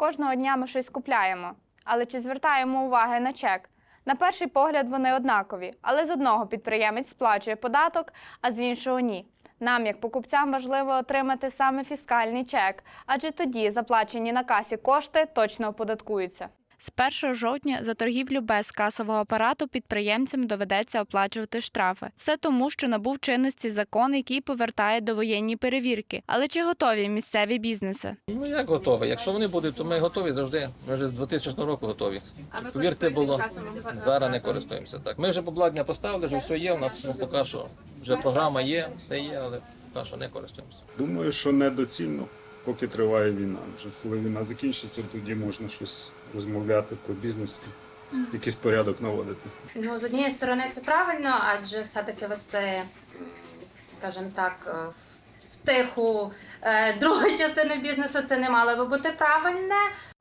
Кожного дня ми щось купляємо. Але чи звертаємо уваги на чек? На перший погляд вони однакові, але з одного підприємець сплачує податок, а з іншого ні. Нам, як покупцям, важливо отримати саме фіскальний чек, адже тоді заплачені на касі кошти точно оподаткуються. З 1 жовтня за торгівлю без касового апарату підприємцям доведеться оплачувати штрафи. Все тому, що набув чинності закон, який повертає довоєнні перевірки. Але чи готові місцеві бізнеси? Ну як готові? Якщо вони будуть, то ми готові завжди. Ми вже з 2000 року готові. Повірте, було зараз не користуємося. Так, ми вже обладнання поставили, вже все є. У нас ну, поки що вже програма є, все є, але поки що не користуємося. Думаю, що недоцільно, поки триває війна. Вже коли війна закінчиться, тоді можна щось розмовляти про бізнес, якийсь порядок наводити. Ну, з однієї сторони, це правильно, адже все-таки вести, скажімо так, е, в тиху е, другу частину бізнесу це не мало би бути правильне.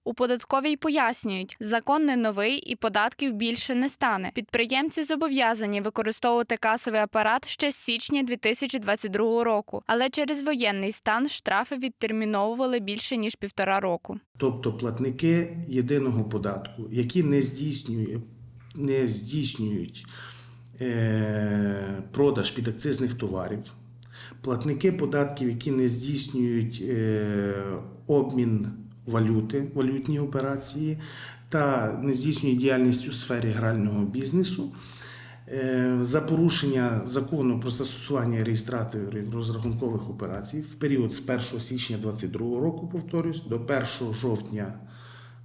У податковій пояснюють, закон не новий і податків більше не стане. Підприємці зобов'язані використовувати касовий апарат ще з січня 2022 року, але через воєнний стан штрафи відтерміновували більше ніж півтора року. Тобто платники єдиного податку, які не здійснюють, не здійснюють е, продаж підакцизних товарів, платники податків, які не здійснюють е, обмін валюти, валютні операції та не здійснює діяльність у сфері грального бізнесу. Е, За порушення закону про застосування реєстраторів розрахункових операцій в період з 1 січня 2022 року, повторюсь, до 1 жовтня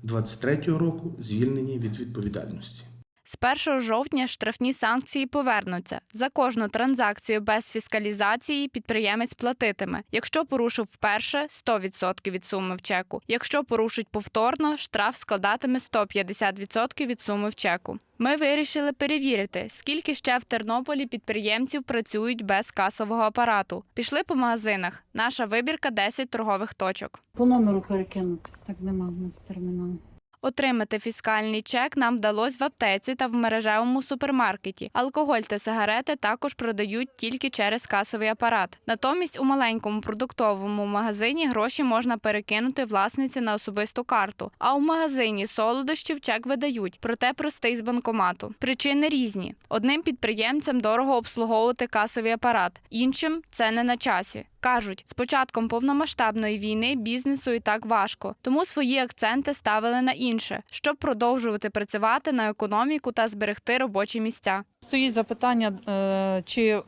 2023 року звільнені від відповідальності. З 1 жовтня штрафні санкції повернуться. За кожну транзакцію без фіскалізації підприємець платитиме. Якщо порушив вперше 100% від суми в чеку. Якщо порушить повторно, штраф складатиме 150% від суми в чеку. Ми вирішили перевірити, скільки ще в Тернополі підприємців працюють без касового апарату. Пішли по магазинах. Наша вибірка 10 торгових точок. По номеру перекинути. Так нема в нас терміналу. Отримати фіскальний чек нам вдалося в аптеці та в мережевому супермаркеті. Алкоголь та сигарети також продають тільки через касовий апарат. Натомість у маленькому продуктовому магазині гроші можна перекинути власниці на особисту карту. А у магазині солодощів чек видають, проте простий з банкомату. Причини різні: одним підприємцям дорого обслуговувати касовий апарат, іншим це не на часі. Кажуть, з початком повномасштабної війни бізнесу і так важко, тому свої акценти ставили на інше, щоб продовжувати працювати на економіку та зберегти робочі місця. Стоїть запитання, е, чи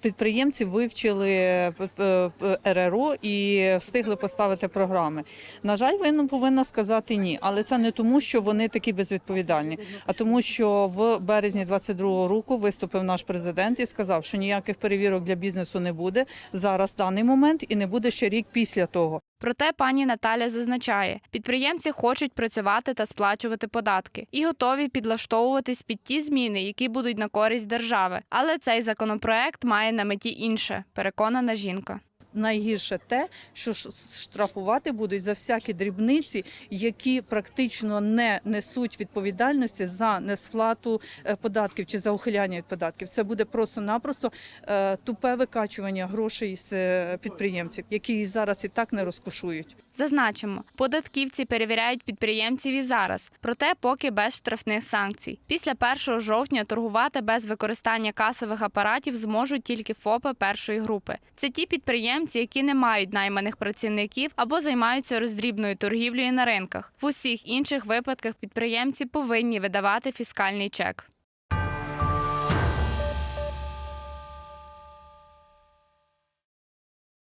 підприємці вивчили е, е, РРО і встигли поставити програми. На жаль, винна повинна сказати ні, але це не тому, що вони такі безвідповідальні, а тому, що в березні 22-го року виступив наш президент і сказав, що ніяких перевірок для бізнесу не буде зараз в даний момент і не буде ще рік після того. Проте пані Наталя зазначає, підприємці хочуть працювати та сплачувати податки і готові підлаштовуватись під ті зміни, які будуть на користь держави. Але цей законопроект має на меті інше, переконана жінка. Найгірше те, що штрафувати будуть за всякі дрібниці, які практично не несуть відповідальності за несплату е, податків чи за ухиляння від податків. Це буде просто-напросто е, тупе викачування грошей з е, підприємців, які зараз і так не розкошують. Зазначимо, податківці перевіряють підприємців і зараз, проте поки без штрафних санкцій. Після 1 жовтня торгувати без використання касових апаратів зможуть тільки ФОПи першої групи. Це ті підприємці, які не мають найманих працівників або займаються роздрібною торгівлею на ринках. В усіх інших випадках підприємці повинні видавати фіскальний чек.